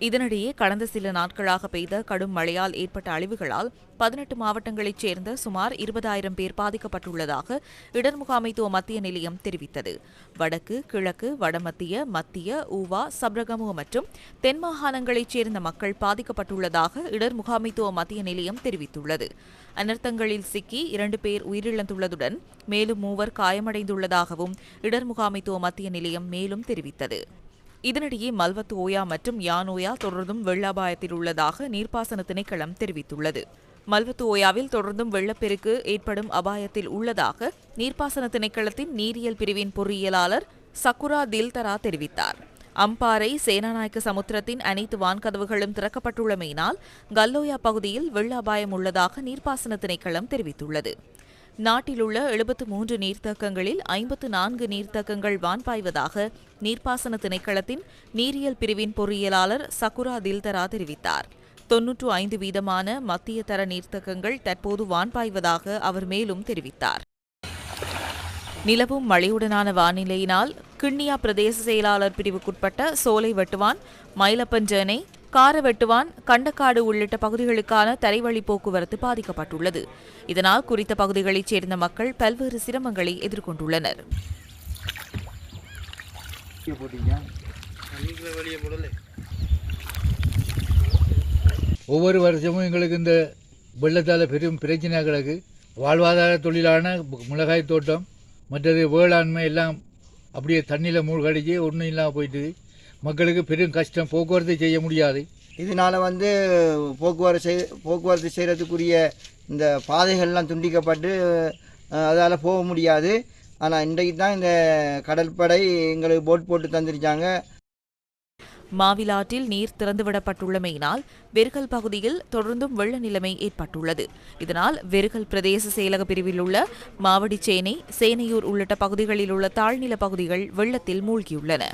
இதனிடையே கடந்த சில நாட்களாக பெய்த கடும் மழையால் ஏற்பட்ட அழிவுகளால் பதினெட்டு மாவட்டங்களைச் சேர்ந்த சுமார் இருபதாயிரம் பேர் பாதிக்கப்பட்டுள்ளதாக இடர் முகாமைத்துவ மத்திய நிலையம் தெரிவித்தது. வடக்கு கிழக்கு வடமத்திய மத்திய ஊவா சப்ரகமு மற்றும் தென் மாகாணங்களைச் சேர்ந்த மக்கள் பாதிக்கப்பட்டுள்ளதாக இடர் முகாமைத்துவ மத்திய நிலையம் தெரிவித்துள்ளது. அனர்த்தங்களில் சிக்கி இரண்டு பேர் உயிரிழந்துள்ளதுடன் மேலும் மூவர் காயமடைந்துள்ளதாகவும் இடர் முகாமைத்துவ மத்திய நிலையம் மேலும் தெரிவித்தது. இதனிடையே மல்வத்து ஓயா மற்றும் யானோயா தொடர்ந்தும் வெள்ள அபாயத்தில் உள்ளதாக நீர்ப்பாசன திணைக்களம் தெரிவித்துள்ளது. மல்வத்து ஓயாவில் தொடர்ந்தும் வெள்ளப்பெருக்கு ஏற்படும் அபாயத்தில் உள்ளதாக நீர்ப்பாசன திணைக்களத்தின் நீரியல் பிரிவின் பொறியியலாளர் சக்குரா தில்தரா தெரிவித்தார். அம்பாறை சேனாநாயக்க சமுத்திரத்தின் அனைத்து வான்கதவுகளும் திறக்கப்பட்டுள்ளமையினால் கல்லோயா பகுதியில் வெள்ள அபாயம் உள்ளதாக நீர்ப்பாசன திணைக்களம் தெரிவித்துள்ளது. நாட்டிலுள்ள எழுபத்து மூன்று நீர்த்தக்கங்களில் ஐம்பத்து நான்கு நீர்த்தக்கங்கள் வான்பாய்வதாக நீர்ப்பாசன திணைக்களத்தின் நீரியல் பிரிவின் பொறியியலாளர் சகுரா தில்தரா தெரிவித்தார். தொன்னூற்று ஐந்து வீதமான மத்திய தர நீர்த்தக்கங்கள் தற்போது வான்பாய்வதாக அவர் மேலும் தெரிவித்தார். நிலவும் மழையுடனான வானிலையினால் கிண்ணியா பிரதேச செயலாளர் பிரிவுக்குட்பட்ட சோலை வெட்டுவான் மயிலப்பஞ்சேனை காரவெட்டுவான் கண்டக்காடு உள்ளிட்ட பகுதிகளுக்கான தரைவழி போக்குவரத்து பாதிக்கப்பட்டுள்ளது. இதனால் குறித்த பகுதிகளைச் சேர்ந்த மக்கள் பல்வேறு சிரமங்களை எதிர்கொண்டுள்ளனர். ஒவ்வொரு வருஷமும் எங்களுக்கு இந்த வெள்ளத்தால் பெரும் பிரச்சனை கிடக்கு. வாழ்வாதார தொழிலான மிளகாய் தோட்டம் மற்றது வேளாண்மை எல்லாம் அப்படியே தண்ணியில் மூழ்கடிச்சு ஒன்றும் இல்லாமல் போயிட்டு மக்களுக்கு பெரும் கஷ்டம் போக்குவரத்து செய்ய முடியாது. இதனால் வந்து போக்குவரத்து செய் போக்குவரத்து செய்கிறதுக்குரிய இந்த பாதைகள்லாம் துண்டிக்கப்பட்டு அதால் போக முடியாது. ஆனால் இன்றைக்கு தான் இந்த கடற்படை எங்களுக்கு போட் போட்டு தந்திருக்காங்க. மாவிலாற்றில் நீர் திறந்துவிடப்பட்டுள்ளமையினால் வெறுகல் பகுதியில் தொடர்ந்தும் வெள்ள நிலைமை ஏற்பட்டுள்ளது. இதனால் வெறுகல் பிரதேச செயலக பிரிவில் உள்ள மாவடிச்சேனை சேனையூர் உள்ளிட்ட பகுதிகளில் உள்ள தாழ்நில பகுதிகள் வெள்ளத்தில் மூழ்கியுள்ளன.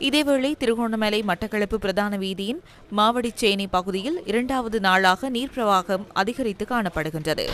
இதேவேளை திருகோணமலை மட்டக்களப்பு பிரதான வீதியின் மாவடிச்சேனி பகுதியில் இரண்டாவது நாளாக நீர் பிரவாகம் அதிகரித்து காணப்படுகின்றது.